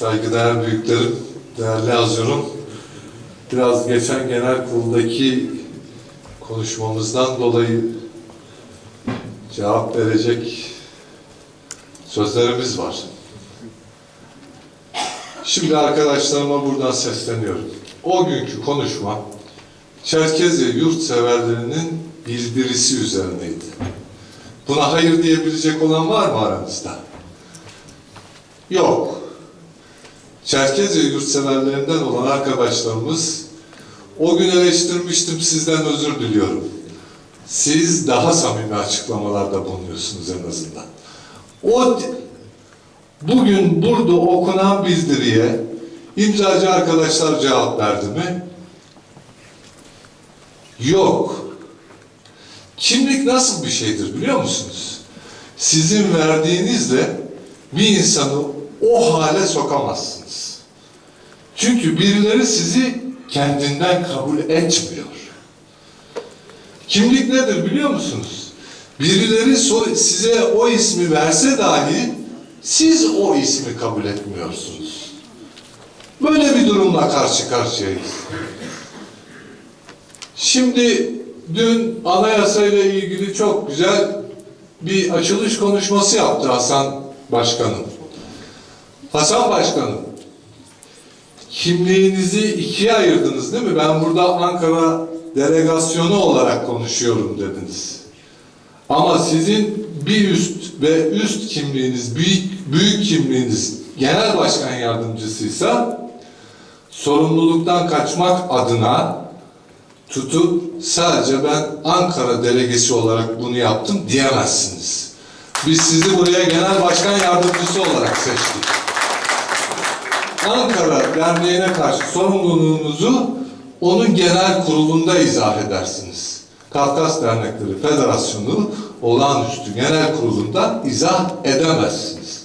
saygıdeğer büyüklerim, değerli Hazırım, biraz geçen genel kuruldaki konuşmamızdan dolayı cevap verecek sözlerimiz var. Şimdi arkadaşlarıma buradan sesleniyorum. O günkü konuşma Çerkezya yurtseverlerinin bildirisi üzerineydi. Buna hayır diyebilecek olan var mı aranızda? Yok. Çerkezya yurtseverlerinden olan arkadaşlarımız o gün eleştirmiştim sizden özür diliyorum. Siz daha samimi açıklamalarda bulunuyorsunuz en azından. O bugün burada okunan bildiriye imzacı arkadaşlar cevap verdi mi? Yok. Kimlik nasıl bir şeydir biliyor musunuz? Sizin verdiğinizle bir insanı o hale sokamazsınız. Çünkü birileri sizi kendinden kabul etmiyor. Kimlik nedir biliyor musunuz? Birileri size o ismi verse dahi siz o ismi kabul etmiyorsunuz. Böyle bir durumla karşı karşıyayız. Şimdi dün anayasayla ilgili çok güzel bir açılış konuşması yaptı Hasan Başkanım. Hasan Başkanım, kimliğinizi ikiye ayırdınız değil mi? Ben burada Ankara delegasyonu olarak konuşuyorum dediniz. Ama sizin bir üst ve üst kimliğiniz, büyük, büyük kimliğiniz genel başkan yardımcısıysa sorumluluktan kaçmak adına tutup sadece ben Ankara delegesi olarak bunu yaptım diyemezsiniz. Biz sizi buraya genel başkan yardımcısı olarak seçtik. Ankara Derneği'ne karşı sorumluluğunuzu onun genel kurulunda izah edersiniz. Kafkas Dernekleri Federasyonu olağanüstü genel kurulunda izah edemezsiniz.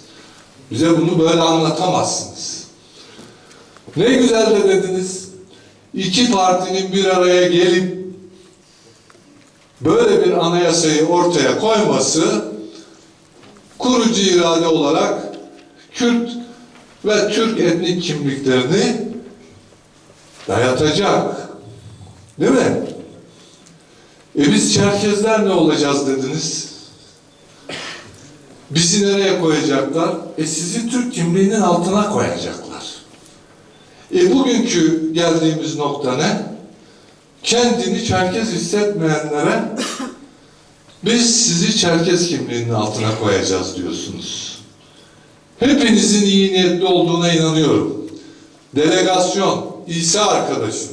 Bize bunu böyle anlatamazsınız. Ne güzel de dediniz. İki partinin bir araya gelip böyle bir anayasayı ortaya koyması kurucu irade olarak Kürt ve Türk etnik kimliklerini dayatacak. Değil mi? E biz Çerkezler ne olacağız dediniz? Bizi nereye koyacaklar? E sizi Türk kimliğinin altına koyacaklar. E bugünkü geldiğimiz nokta ne? Kendini Çerkez hissetmeyenlere biz sizi Çerkez kimliğinin altına koyacağız diyorsunuz. Hepinizin iyi niyetli olduğuna inanıyorum. Delegasyon, İsa arkadaşım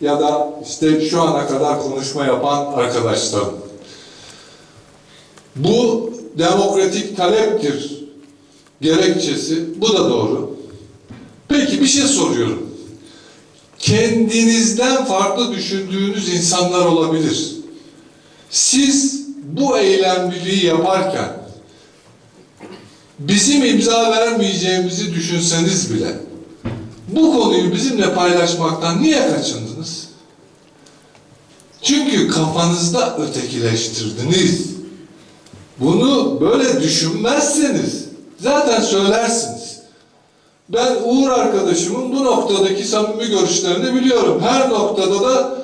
ya da işte şu ana kadar konuşma yapan arkadaşlarım. Bu demokratik taleptir gerekçesi. Bu da doğru. Peki bir şey soruyorum. Kendinizden farklı düşündüğünüz insanlar olabilir. Siz bu eylemliliği yaparken bizim imza vermeyeceğimizi düşünseniz bile bu konuyu bizimle paylaşmaktan niye kaçındınız? Çünkü kafanızda ötekileştirdiniz. Bunu böyle düşünmezseniz zaten söylersiniz. Ben Uğur arkadaşımın bu noktadaki samimi görüşlerini biliyorum. Her noktada da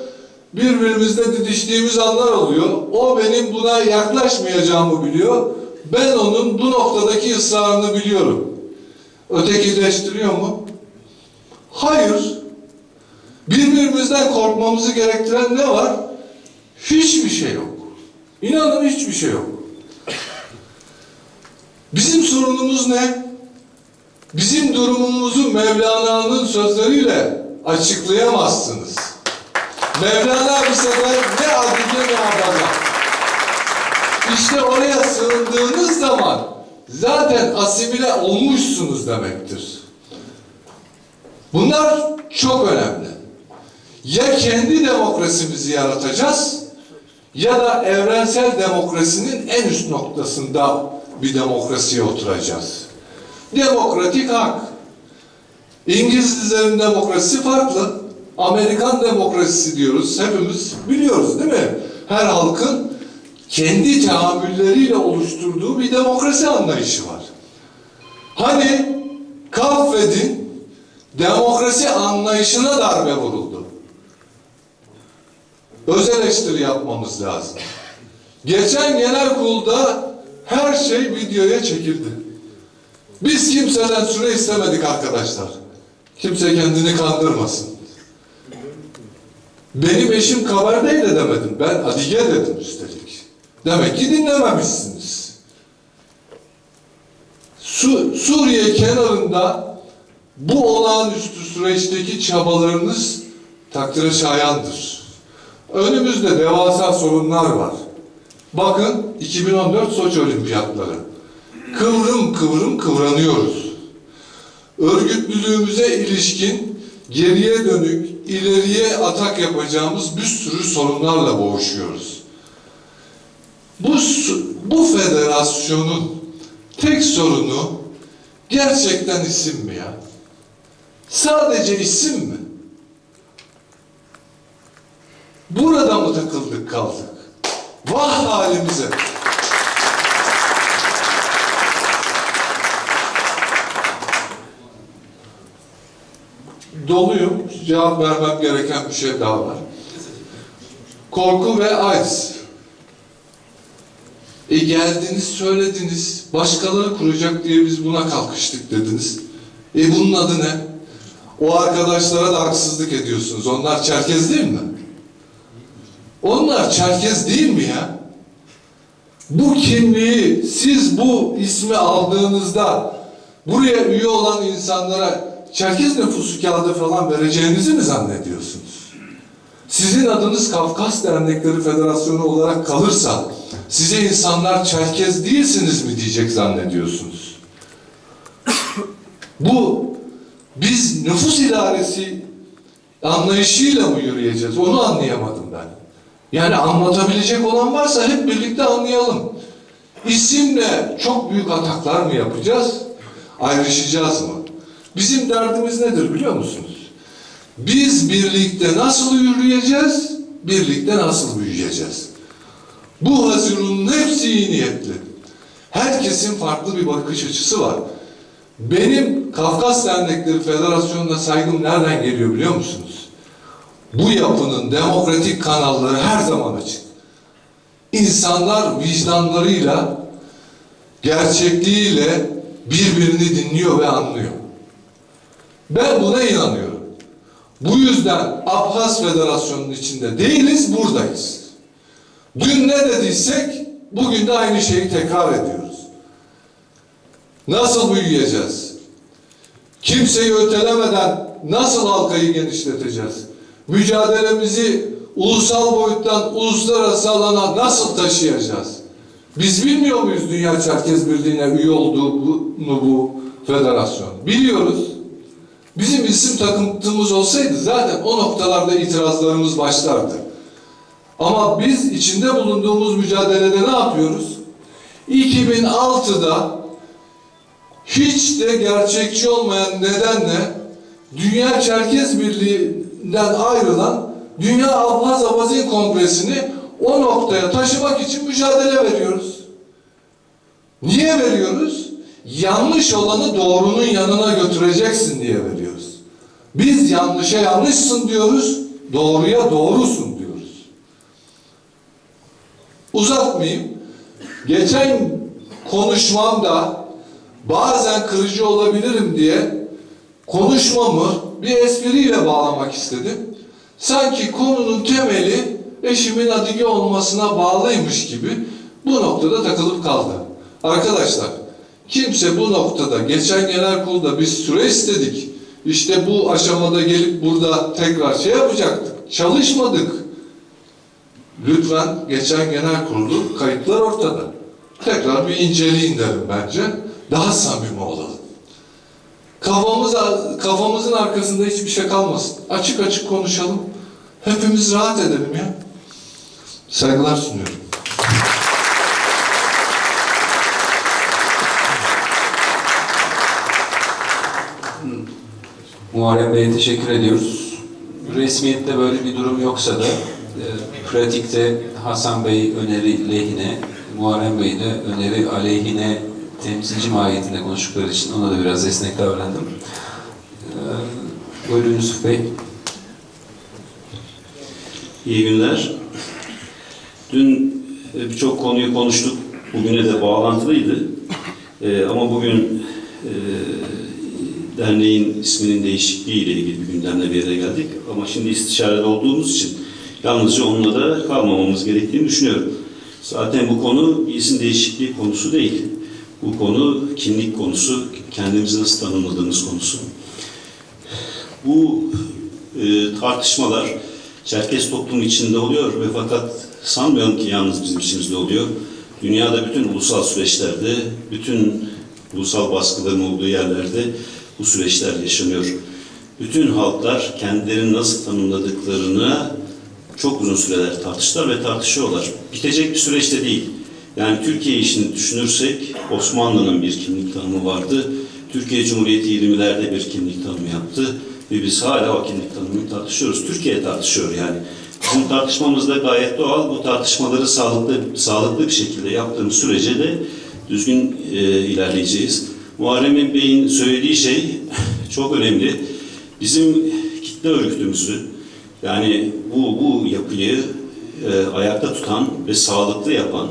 birbirimizle didiştiğimiz anlar oluyor. O benim buna yaklaşmayacağımı biliyor. Ben onun bu noktadaki ısrarını biliyorum. Ötekileştiriyor mu? Hayır. Birbirimizden korkmamızı gerektiren ne var? Hiçbir şey yok. İnanın hiçbir şey yok. Bizim sorunumuz ne? Bizim durumumuzu Mevlana'nın sözleriyle açıklayamazsınız. Mevlana bir sefer ne adide ne abaza. İşte oraya sığındığınız zaman zaten asimile olmuşsunuz demektir. Bunlar çok önemli. Ya kendi demokrasimizi yaratacağız ya da evrensel demokrasinin en üst noktasında bir demokrasiye oturacağız. Demokratik hak. İngilizlerin demokrasisi farklı. Amerikan demokrasisi diyoruz. Hepimiz biliyoruz değil mi? Her halkın kendi teamülleriyle oluşturduğu bir demokrasi anlayışı var. Hani Kaf demokrasi anlayışına darbe vuruldu. Öz eleştiri yapmamız lazım. Geçen genel kurulda her şey videoya çekildi. Biz kimseden süre istemedik arkadaşlar. Kimse kendini kandırmasın. Benim eşim Kabardey de demedim. Ben Adige dedim üstelik. Demek ki dinlememişsiniz. Su, Suriye kenarında bu olağanüstü süreçteki çabalarınız takdire şayandır. Önümüzde devasa sorunlar var. Bakın 2014 Soçi Olimpiyatları. Kıvrım kıvrım kıvranıyoruz. Örgütlülüğümüze ilişkin geriye dönük, ileriye atak yapacağımız bir sürü sorunlarla boğuşuyoruz. Bu, bu federasyonun tek sorunu gerçekten isim mi ya? Sadece isim mi? Burada mı takıldık kaldık? Vah halimize! Doluyum. Cevap vermem gereken bir şey daha var. Korku ve aiz. E geldiniz söylediniz. Başkaları kuracak diye biz buna kalkıştık dediniz. E bunun adı ne? O arkadaşlara da haksızlık ediyorsunuz. Onlar Çerkez değil mi? Onlar Çerkez değil mi ya? Bu kimliği siz bu ismi aldığınızda buraya üye olan insanlara Çerkez nüfusu kağıdı falan vereceğinizi mi zannediyorsunuz? Sizin adınız Kafkas Dernekleri Federasyonu olarak kalırsa size insanlar Çerkez değilsiniz mi diyecek zannediyorsunuz? Bu biz nüfus idaresi anlayışıyla mı yürüyeceğiz? Onu anlayamadım ben. Yani anlatabilecek olan varsa hep birlikte anlayalım. İsimle çok büyük ataklar mı yapacağız? Ayrışacağız mı? Bizim derdimiz nedir biliyor musunuz? Biz birlikte nasıl yürüyeceğiz? Birlikte nasıl büyüyeceğiz? Bu Haziran'ın hepsi iyi niyetli. Herkesin farklı bir bakış açısı var. Benim Kafkas Dernekleri Federasyonu'na saygım nereden geliyor biliyor musunuz? Bu yapının demokratik kanalları her zaman açık. İnsanlar vicdanlarıyla, gerçekliğiyle birbirini dinliyor ve anlıyor. Ben buna inanıyorum. Bu yüzden Abhaz Federasyonu'nun içinde değiliz, buradayız. Dün ne dediysek bugün de aynı şeyi tekrar ediyoruz. Nasıl büyüyeceğiz? Kimseyi ötelemeden nasıl halkayı genişleteceğiz? Mücadelemizi ulusal boyuttan uluslararası alana nasıl taşıyacağız? Biz bilmiyor muyuz Dünya Çerkez Birliği'ne üye olduğunu bu federasyon? Biliyoruz. Bizim isim takıntımız olsaydı zaten o noktalarda itirazlarımız başlardı. Ama biz içinde bulunduğumuz mücadelede ne yapıyoruz? 2006'da hiç de gerçekçi olmayan nedenle Dünya Çerkez Birliği'nden ayrılan Dünya Abhaz Abazin Kongresi'ni o noktaya taşımak için mücadele veriyoruz. Niye veriyoruz? Yanlış olanı doğrunun yanına götüreceksin diye veriyoruz. Biz yanlışa yanlışsın diyoruz, doğruya doğrusun. Uzatmayayım. Geçen konuşmamda bazen kırıcı olabilirim diye konuşmamı bir espriyle bağlamak istedim. Sanki konunun temeli eşimin Adige olmasına bağlıymış gibi bu noktada takılıp kaldı. Arkadaşlar kimse bu noktada geçen genel kurulda biz süre istedik. İşte bu aşamada gelip burada tekrar şey yapacaktık. Çalışmadık. Lütfen geçen genel kurulu kayıtlar ortada. Tekrar bir inceleyin derim bence. Daha samimi olalım. Kafamız, kafamızın arkasında hiçbir şey kalmasın. Açık açık konuşalım. Hepimiz rahat edelim ya. Saygılar sunuyorum. Muharrem Bey'e teşekkür ediyoruz. Resmiyette böyle bir durum yoksa da pratikte Hasan Bey öneri lehine, Muharrem Bey de öneri aleyhine temsilci mahiyetinde konuştukları için ona da biraz esnek davrandım. Ee, buyurun Yusuf Bey. İyi günler. Dün e, birçok konuyu konuştuk. Bugüne de bağlantılıydı. E, ama bugün e, derneğin isminin değişikliği ile ilgili bir gündemle bir yere geldik. Ama şimdi istişarede olduğumuz için yalnızca onunla da kalmamamız gerektiğini düşünüyorum. Zaten bu konu bir isim değişikliği konusu değil. Bu konu kimlik konusu, kendimizi nasıl tanımladığımız konusu. Bu e, tartışmalar Çerkes toplum içinde oluyor ve fakat sanmıyorum ki yalnız bizim içimizde oluyor. Dünyada bütün ulusal süreçlerde, bütün ulusal baskıların olduğu yerlerde bu süreçler yaşanıyor. Bütün halklar kendilerini nasıl tanımladıklarını çok uzun süreler tartıştılar ve tartışıyorlar. Bitecek bir süreçte değil. Yani Türkiye işini düşünürsek Osmanlı'nın bir kimlik tanımı vardı. Türkiye Cumhuriyeti 20'lerde bir kimlik tanımı yaptı. Ve biz hala o kimlik tanımını tartışıyoruz. Türkiye tartışıyor yani. Bizim tartışmamız da gayet doğal. Bu tartışmaları sağlıklı, sağlıklı bir şekilde yaptığımız sürece de düzgün e, ilerleyeceğiz. Muharrem Bey'in söylediği şey çok önemli. Bizim kitle örgütümüzü yani bu, bu yapıyı e, ayakta tutan ve sağlıklı yapan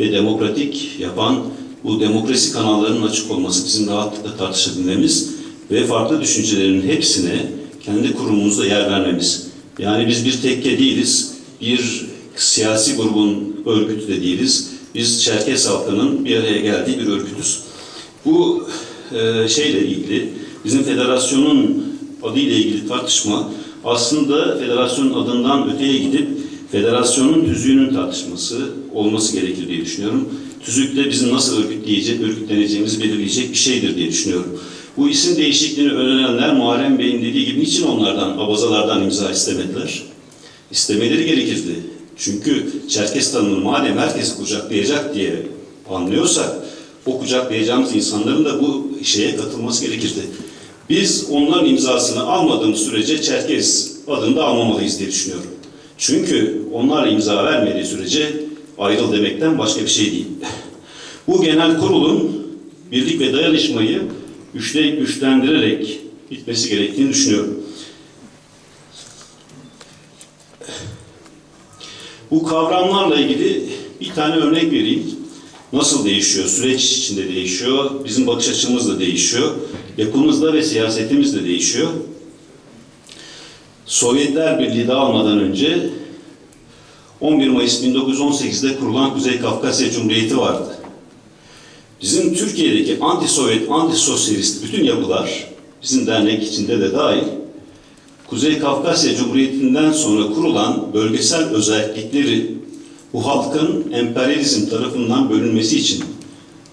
ve demokratik yapan bu demokrasi kanallarının açık olması bizim rahatlıkla tartışabilmemiz ve farklı düşüncelerin hepsine kendi kurumumuzda yer vermemiz. Yani biz bir tekke değiliz, bir siyasi grubun örgütü de değiliz. Biz Çerkes halkının bir araya geldiği bir örgütüz. Bu e, şeyle ilgili bizim federasyonun adıyla ilgili tartışma aslında federasyonun adından öteye gidip federasyonun tüzüğünün tartışması olması gerekir diye düşünüyorum. Tüzük de bizim nasıl örgütleyecek, örgütleneceğimizi belirleyecek bir şeydir diye düşünüyorum. Bu isim değişikliğini önerenler Muharrem Bey'in dediği gibi niçin onlardan, abazalardan imza istemediler? İstemeleri gerekirdi. Çünkü Çerkes tanımını madem herkesi kucaklayacak diye anlıyorsak, o kucaklayacağımız insanların da bu şeye katılması gerekirdi. Biz onların imzasını almadığımız sürece Çerkes adını da almamalıyız diye düşünüyorum. Çünkü onlar imza vermediği sürece ayrıl demekten başka bir şey değil. Bu genel kurulun birlik ve dayanışmayı güçle, güçlendirerek gitmesi gerektiğini düşünüyorum. Bu kavramlarla ilgili bir tane örnek vereyim. Nasıl değişiyor? Süreç içinde değişiyor. Bizim bakış açımız da değişiyor. Yapımızda ve siyasetimiz de değişiyor. Sovyetler Birliği dağılmadan önce 11 Mayıs 1918'de kurulan Kuzey Kafkasya Cumhuriyeti vardı. Bizim Türkiye'deki anti-Sovyet, anti-sosyalist bütün yapılar, bizim dernek içinde de dahil, Kuzey Kafkasya Cumhuriyeti'nden sonra kurulan bölgesel özellikleri bu halkın emperyalizm tarafından bölünmesi için,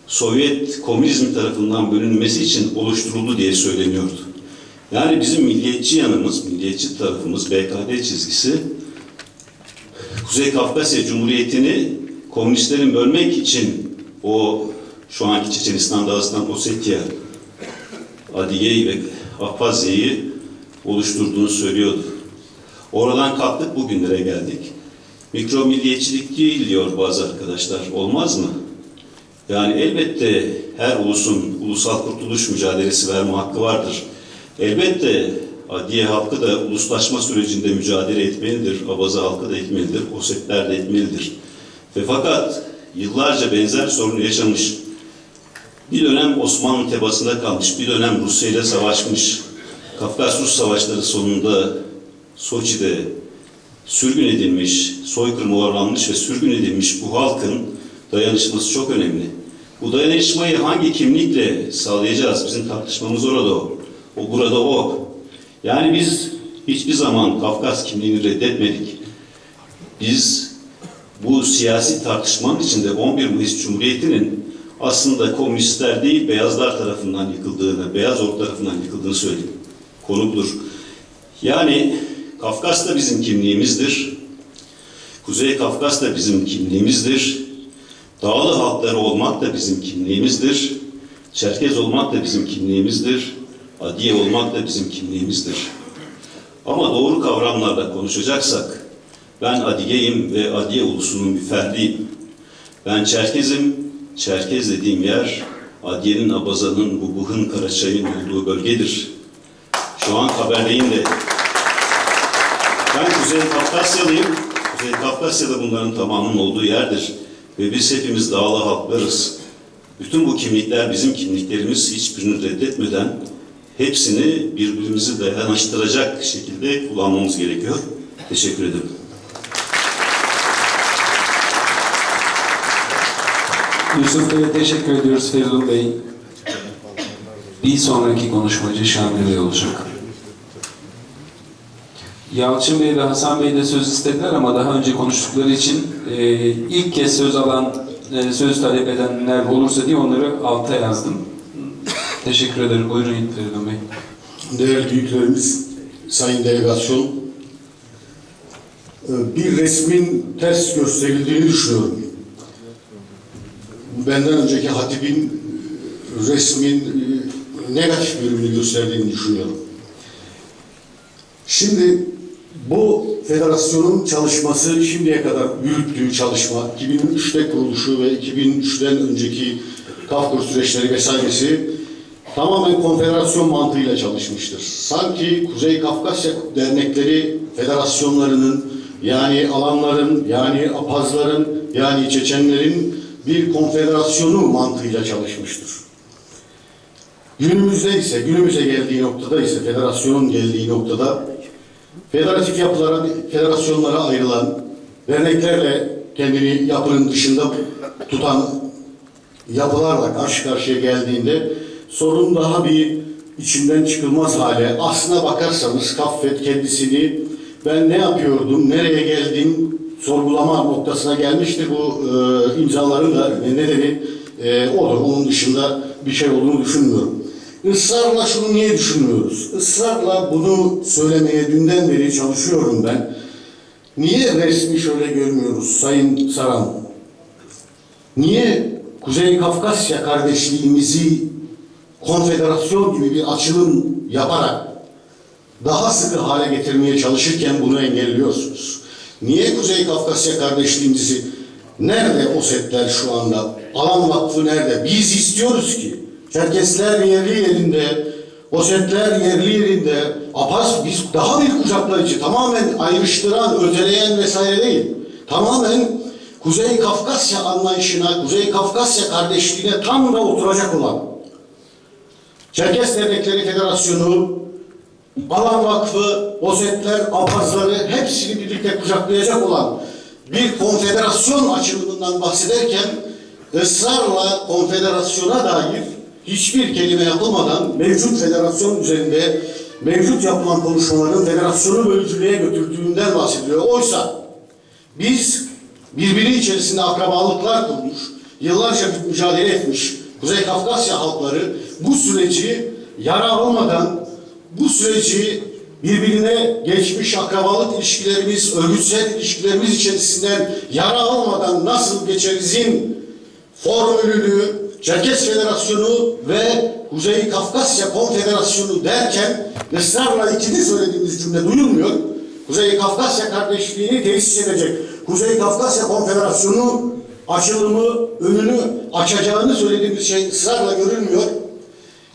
Sovyet komünizm tarafından bölünmesi için oluşturuldu diye söyleniyordu. Yani bizim milliyetçi yanımız, milliyetçi tarafımız, BKD çizgisi, Kuzey Kafkasya Cumhuriyeti'ni komünistlerin bölmek için o şu anki Çeçenistan, Dağıstan, Ossetya, Adigey ve Abhazya'yı oluşturduğunu söylüyordu. Oradan kalktık bugünlere geldik. Mikro milliyetçilik değil diyor bazı arkadaşlar. Olmaz mı? Yani elbette her ulusun ulusal kurtuluş mücadelesi verme hakkı vardır. Elbette Adiye halkı da uluslaşma sürecinde mücadele etmelidir. Abaza halkı da etmelidir. Osetler de etmelidir. Ve fakat yıllarca benzer sorunu yaşamış. Bir dönem Osmanlı tebasında kalmış, bir dönem Rusya ile savaşmış. Kafkas-Rus savaşları sonunda Soçi'de sürgün edilmiş, soykırıma uğranmış ve sürgün edilmiş bu halkın dayanışması çok önemli. Bu dayanışmayı hangi kimlikle sağlayacağız? Bizim tartışmamız orada o. O burada o. Yani biz hiçbir zaman Kafkas kimliğini reddetmedik. Biz bu siyasi tartışmanın içinde 11 Mayıs Cumhuriyeti'nin aslında komünistler değil beyazlar tarafından yıkıldığını, beyaz ordu tarafından yıkıldığını söyledik. Konu budur. Yani Kafkas da bizim kimliğimizdir. Kuzey Kafkas da bizim kimliğimizdir. Dağlı halkları olmak da bizim kimliğimizdir. Çerkez olmak da bizim kimliğimizdir. Adiye olmak da bizim kimliğimizdir. Ama doğru kavramlarla konuşacaksak, ben Adiye'yim ve Adiye ulusunun bir ferdiyim. Ben Çerkez'im, Çerkez dediğim yer Adiye'nin, Abazan'ın, bu Buhın, Karaçay'ın olduğu bölgedir. Şu an haberleyin de ben Kuzey Kafkasyalıyım. Kuzey Kafkasya'da bunların tamamının olduğu yerdir. Ve biz hepimiz dağlı halklarız. Bütün bu kimlikler bizim kimliklerimiz hiçbirini reddetmeden hepsini birbirimizi dayanıştıracak şekilde kullanmamız gerekiyor. Teşekkür ederim. Yusuf Bey'e teşekkür ediyoruz Feridun Bey. Bir sonraki konuşmacı Şamil Bey olacak. Yalçın Bey ve Hasan Bey de söz istediler ama daha önce konuştukları için e, ilk kez söz alan, e, söz talep edenler olursa diye onları alta yazdım. Teşekkür ederim. Buyurun Feridun Bey. Değerli büyüklerimiz, sayın delegasyon, e, bir resmin ters gösterildiğini düşünüyorum. Benden önceki hatibin e, resmin e, negatif bölümünü gösterdiğini düşünüyorum. Şimdi bu federasyonun çalışması şimdiye kadar yürüttüğü çalışma, 2003'te kuruluşu ve 2003'ten önceki Kafka süreçleri vesairesi tamamen konfederasyon mantığıyla çalışmıştır. Sanki Kuzey Kafkasya dernekleri federasyonlarının yani alanların yani apazların yani Çeçenlerin bir konfederasyonu mantığıyla çalışmıştır. Günümüzde ise, günümüze geldiği noktada ise, federasyonun geldiği noktada federatif yapılara, federasyonlara ayrılan, derneklerle kendini yapının dışında tutan yapılarla karşı karşıya geldiğinde sorun daha bir içinden çıkılmaz hale. Aslına bakarsanız Kaffet kendisini ben ne yapıyordum, nereye geldim sorgulama noktasına gelmiştir. Bu e, imzaların da nedeni e, odur. Onun dışında bir şey olduğunu düşünmüyorum. Israrla şunu niye düşünmüyoruz? Israrla bunu söylemeye dünden beri çalışıyorum ben. Niye resmi şöyle görmüyoruz Sayın Saran? Niye Kuzey Kafkasya kardeşliğimizi konfederasyon gibi bir açılım yaparak daha sıkı hale getirmeye çalışırken bunu engelliyorsunuz? Niye Kuzey Kafkasya kardeşliğimizi nerede o setler şu anda? Alan Vakfı nerede? Biz istiyoruz ki Çerkesler yerli yerinde, Osetler yerli yerinde, Apaz biz daha bir kucaklayıcı, tamamen ayrıştıran, öteleyen vesaire değil. Tamamen Kuzey Kafkasya anlayışına, Kuzey Kafkasya kardeşliğine tam da oturacak olan Çerkes Dernekleri Federasyonu, Alan Vakfı, Osetler, Apazları hepsini birlikte kucaklayacak olan bir konfederasyon açılımından bahsederken ısrarla konfederasyona dair hiçbir kelime yapılmadan mevcut federasyon üzerinde mevcut yapılan konuşmaların federasyonu bölücülüğe götürdüğünden bahsediliyor. Oysa biz birbiri içerisinde akrabalıklar kurmuş, yıllarca mücadele etmiş Kuzey Kafkasya halkları bu süreci yara olmadan bu süreci birbirine geçmiş akrabalık ilişkilerimiz, örgütsel ilişkilerimiz içerisinden yara olmadan nasıl geçerizin formülünü Çerkes Federasyonu ve Kuzey Kafkasya Konfederasyonu derken ısrarla ikili söylediğimiz cümle duyulmuyor. Kuzey Kafkasya kardeşliğini tesis edecek Kuzey Kafkasya Konfederasyonu açılımı, önünü açacağını söylediğimiz şey ısrarla görülmüyor.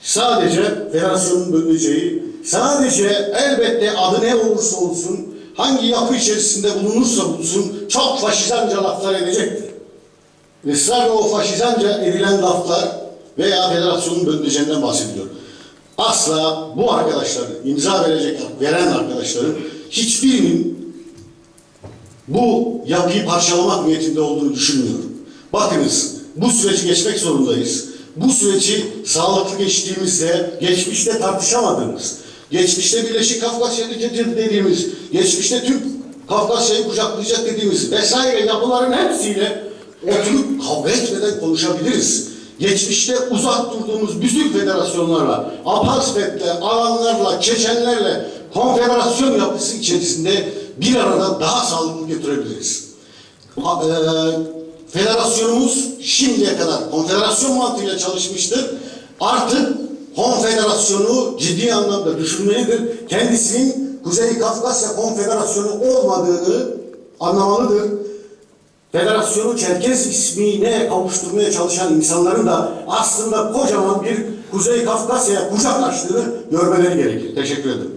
Sadece federasyonun bölüneceği, sadece elbette adı ne olursa olsun, hangi yapı içerisinde bulunursa bulunsun çok faşizanca laflar edecektir. Israrla o faşizanca edilen laflar veya federasyonun bölüneceğinden bahsediliyor. Asla bu arkadaşların, imza verecek, veren arkadaşların hiçbirinin bu yapıyı parçalamak niyetinde olduğunu düşünmüyorum. Bakınız, bu süreci geçmek zorundayız. Bu süreci sağlıklı geçtiğimizde, geçmişte tartışamadığımız, geçmişte Birleşik Kafkasya dediğimiz, geçmişte tüm Kafkasya'yı kucaklayacak dediğimiz vesaire yapıların hepsiyle oturup kavga etmeden konuşabiliriz. Geçmişte uzak durduğumuz bütün federasyonlarla, Apasfet'le, alanlarla, Çeçenlerle konfederasyon yapısı içerisinde bir arada daha sağlıklı götürebiliriz. Ha- eee, federasyonumuz şimdiye kadar konfederasyon mantığıyla çalışmıştır. Artık konfederasyonu ciddi anlamda düşünmelidir. Kendisinin Kuzey Kafkasya Konfederasyonu olmadığını anlamalıdır. Federasyonu Çerkez ismine kavuşturmaya çalışan insanların da aslında kocaman bir Kuzey Kafkasya'ya kucak açtığını görmeleri gerekir. Teşekkür ederim.